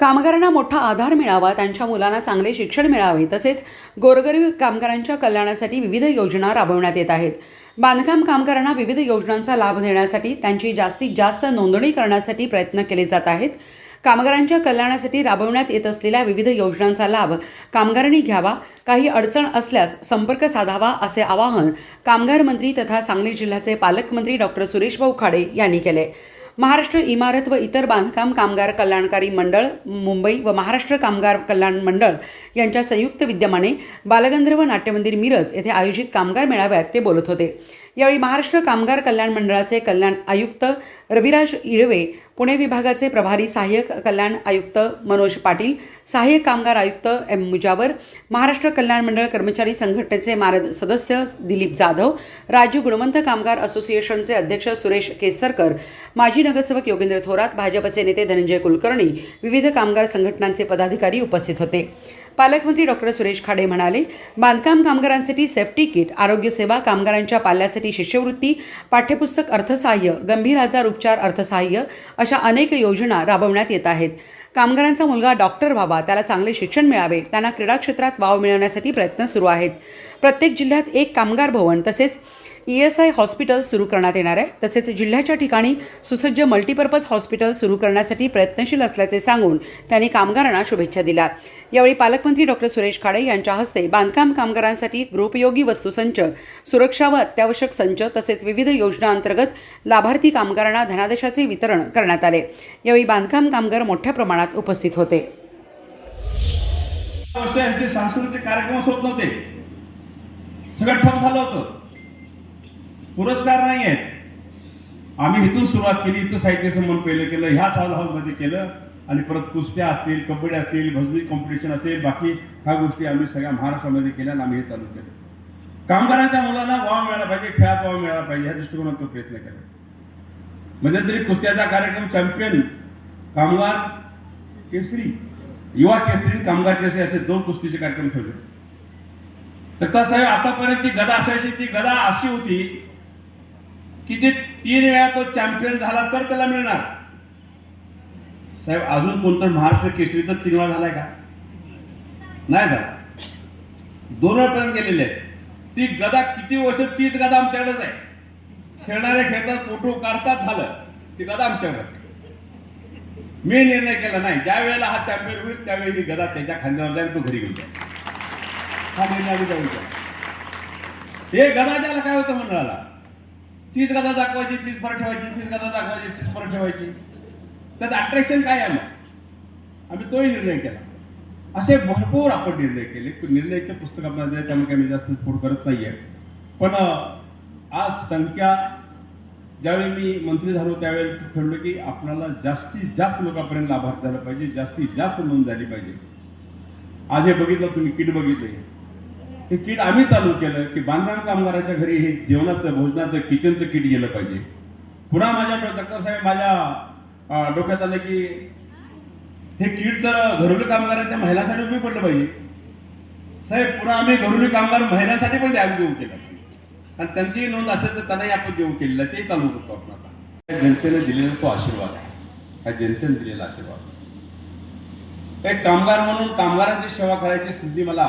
कामगारांना मोठा आधार मिळावा त्यांच्या मुलांना चांगले शिक्षण मिळावे तसेच गोरगरीब कामगारांच्या कल्याणासाठी विविध योजना राबवण्यात येत आहेत. बांधकाम कामगारांना विविध योजनांचा लाभ देण्यासाठी त्यांची जास्तीत जास्त नोंदणी करण्यासाठी प्रयत्न केले जात आहेत. कामगारांच्या कल्याणासाठी राबवण्यात येत असलेल्या विविध योजनांचा लाभ कामगारांनी घ्यावा. काही अडचण असल्यास संपर्क साधावा असे आवाहन कामगार मंत्री तथा सांगली जिल्ह्याचे पालकमंत्री डॉक्टर सुरेश भाऊ खाडे यांनी केले. महाराष्ट्र इमारत व इतर बांधकाम कामगार कल्याणकारी मंडळ मुंबई व महाराष्ट्र कामगार कल्याण मंडळ यांच्या संयुक्त विद्यमाने बालगंधर्व नाट्यमंदिर मिरज येथे आयोजित कामगार मेळाव्यात ते बोलत होते. यावेळी महाराष्ट्र कामगार कल्याण मंडळाचे कल्याण आयुक्त रविराज इळवे पुणे विभागाचे प्रभारी सहाय्यक कल्याण आयुक्त मनोज पाटील सहाय्यक कामगार आयुक्त एम मुजावर महाराष्ट्र कल्याण मंडळ कर्मचारी संघटनेचे मारद सदस्य दिलीप जाधव राज्य गुणवंत कामगार असोसिएशनचे अध्यक्ष सुरेश केसरकर माजी नगरसेवक योगेंद्र थोरात भाजपचे नेते धनंजय कुलकर्णी विविध कामगार संघटनांचे पदाधिकारी उपस्थित होते. पालकमंत्री डॉक्टर सुरेश खाडे म्हणाले बांधकाम कामगारांसाठी सेफ्टी किट आरोग्यसेवा कामगारांच्या पाल्यासाठी शिष्यवृत्ती पाठ्यपुस्तक अर्थसहाय्य गंभीर आजार उपचार अर्थसहाय्य अशा अनेक योजना राबवण्यात येत आहेत. कामगारांचा मुलगा डॉक्टर व्हावा त्याला चांगले शिक्षण मिळावे त्यांना क्रीडा क्षेत्रात वाव मिळवण्यासाठी प्रयत्न सुरू आहेत. प्रत्येक जिल्ह्यात एक कामगार भवन तसेच ई एस आय हॉस्पिटल सुरू करण्यात येणार आहे. तसेच जिल्ह्याच्या ठिकाणी सुसज्ज मल्टीपर्पज हॉस्पिटल सुरू करण्यासाठी प्रयत्नशील असल्याचे सांगून त्यांनी कामगारांना शुभेच्छा दिल्या. यावेळी पालकमंत्री डॉक्टर सुरेश खाडे यांच्या हस्ते बांधकाम कामगारांसाठी गृहोपयोगी वस्तूसंच सुरक्षा व अत्यावश्यक संच तसेच विविध योजनांतर्गत लाभार्थी कामगारांना धनादेशाचे वितरण करण्यात आले. यावेळी बांधकाम कामगार मोठ्या प्रमाणात उपस्थित होते. सांस्कृतिक कार्यक्रमच होत नव्हते. सगळं ठप झालं होतं. पुरस्कार नाही आहेत आम्ही इथून सुरुवात केली इथं साहित्य संमेलन पहिलं केलं ह्याच हॉल हॉलमध्ये केलं आणि परत कुस्त्या असतील कबड्डी असतील भजनी कॉम्पिटिशन असेल बाकी ह्या गोष्टी आम्ही सगळ्या महाराष्ट्रामध्ये केल्या आणि आम्ही हे चालू केलं. कामगारांच्या मुलांना वाव मिळाला पाहिजे खेळात वाव मिळाला पाहिजे ह्या दृष्टिकोनात तो प्रयत्न केला. म्हणजे मध्यंतरी कुस्त्याचा कार्यक्रम चॅम्पियन कामगार केसरी युवा केसरी कामगार केसरी असे दोन कुस्तीचे कार्यक्रम ठेवले. तर साहेब आतापर्यंत ती गदा असायची ती गदा अशी होती की तीन वेळा तो चॅम्पियन झाला तर त्याला मिळणार. साहेब अजून कोणतं महाराष्ट्र केसरी तर तीन वेळा झालाय का? नाही झाला. दोन वेळापर्यंत गेलेले आहेत. ती गदा किती वर्ष तीच गदा आमच्याकडेच आहे. खेळणारे खेळतात फोटो काढतात झालं. ती गदा आमच्याकडे मी निर्णय केला नाही. ज्या वेळेला हा चॅम्पियन होईल त्यावेळी मी गदा त्याच्या खांद्यावर जाईल तो घरी घेऊन जाईल. हा निर्णय आम्ही जाऊन हे गदा ज्याला काय होतं मंडळाला? तीच गदा दाखवायची तीच फरक ठेवायची तीच गदा दाखवायची तीच फरक ठेवायची. त्यात अट्रॅक्शन काय आहे मग? आम्ही तोही निर्णय केला. असे भरपूर आपण निर्णय केले. निर्णयचे पुस्तक आपल्याला दिलं त्यामुळे काही मी जास्त स्फोट करत नाहीये. पण आज संख्या ज्यावेळी मी मंत्री झालो त्यावेळी ठरलो की आपल्याला जास्तीत जास्त लोकांपर्यंत लाभार्थ झाला पाहिजे जास्तीत जास्त नोंद झाली पाहिजे. आज हे बघितलं तुम्ही किट बघितले. हे किट आम्ही चालू केलं की बांधकाम कामगाराच्या घरी हे जेवणाचं भोजनाचं किचनचं किट गेलं पाहिजे. पुन्हा माझ्या डॉक्टर साहेब माझ्या डोक्यात आलं की हे किट तर घरोली कामगारांच्या महिलांसाठी उपयोग पडलं पाहिजे. साहेब पुन्हा आम्ही घरोली कामगार महिलांसाठी पण द्यावी देऊ केलं. आणि त्यांची नोंद असेल तर त्यांनाही आपण देऊ केलेलं ते चालू करतो आपण आता. जनतेने दिलेला तो आशीर्वाद आहे. हा जनतेने दिलेला आशीर्वाद एक कामगार म्हणून कामगारांची सेवा करायची संधी मला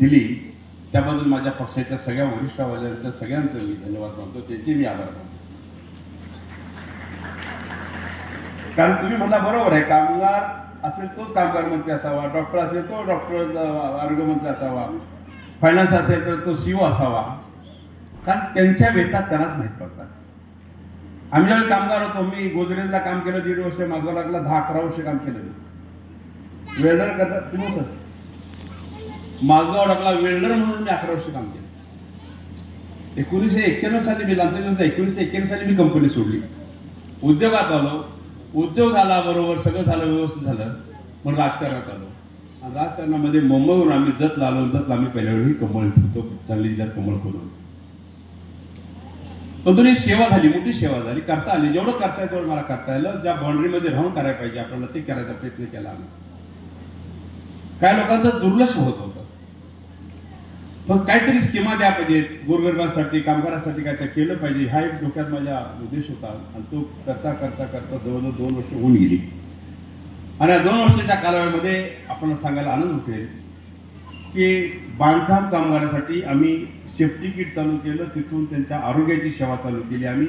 दिली. त्याबद्दल माझ्या पक्षाच्या सगळ्या वरिष्ठ वजांच्या सगळ्यांचं मी धन्यवाद मानतो त्यांचे मी आभार मानतो. कारण तुम्ही म्हणला बरोबर आहे कामगार असेल तोच कामगार मंत्री असावा डॉक्टर असेल तो डॉक्टर आरोग्यमंत्री असावा फायनान्स असेल तर तो सीओ असावा. कारण त्यांच्या वेतात त्यांनाच माहीत पडतात. आम्ही ज्यावेळी कामगार होतो मी गोदरेजला काम केलं दीड वर्ष माझा लागला दहा अकरा वर्ष काम केलं वेल्डर करतात तुम्ही होतच. माझगाव डकला वेल्डर म्हणून मी अकरा वर्ष काम केलं. एकोणीसशे एक्क्याण्णव साली मी लांबते एकोणीसशे एक्क्याण्णव साली मी कंपनी सोडली. उद्योगात आलो. उद्योग झाला बरोबर सगळं झालं व्यवस्थित झालं. मग राजकारणात आलो. आणि राजकारणामध्ये मुंबईवरून आम्ही जत लालो जत आम्ही पहिल्या वेळी कमळ ठेवतो. होतो चांगली कमळ करून पण तुम्ही सेवा झाली मोठी सेवा झाली. करता आली. जेवढं करता येईल तेवढं मला करता आलं. ज्या बाउंड्रीमध्ये राहून करायला पाहिजे. आपल्याला ते करायचा प्रयत्न केला आम्ही. काय लोकांचं दुर्लक्ष होत होतं. मग काहीतरी स्कीमा द्या पाहिजे. गोरगरबांसाठी कामगारांसाठी काय केलं पाहिजे. हा एक डोक्यात माझा उद्देश होता. आणि तो करता करता करता जवळजवळ दोन वर्ष होऊन गेली. आणि या दोन वर्षाच्या कालावधीमध्ये आपण सांगायला आनंद होते की बांधकाम कामगारासाठी आम्ही सेफ्टी किट चालू केलं. तिथून त्यांच्या आरोग्याची सेवा चालू केली. आम्ही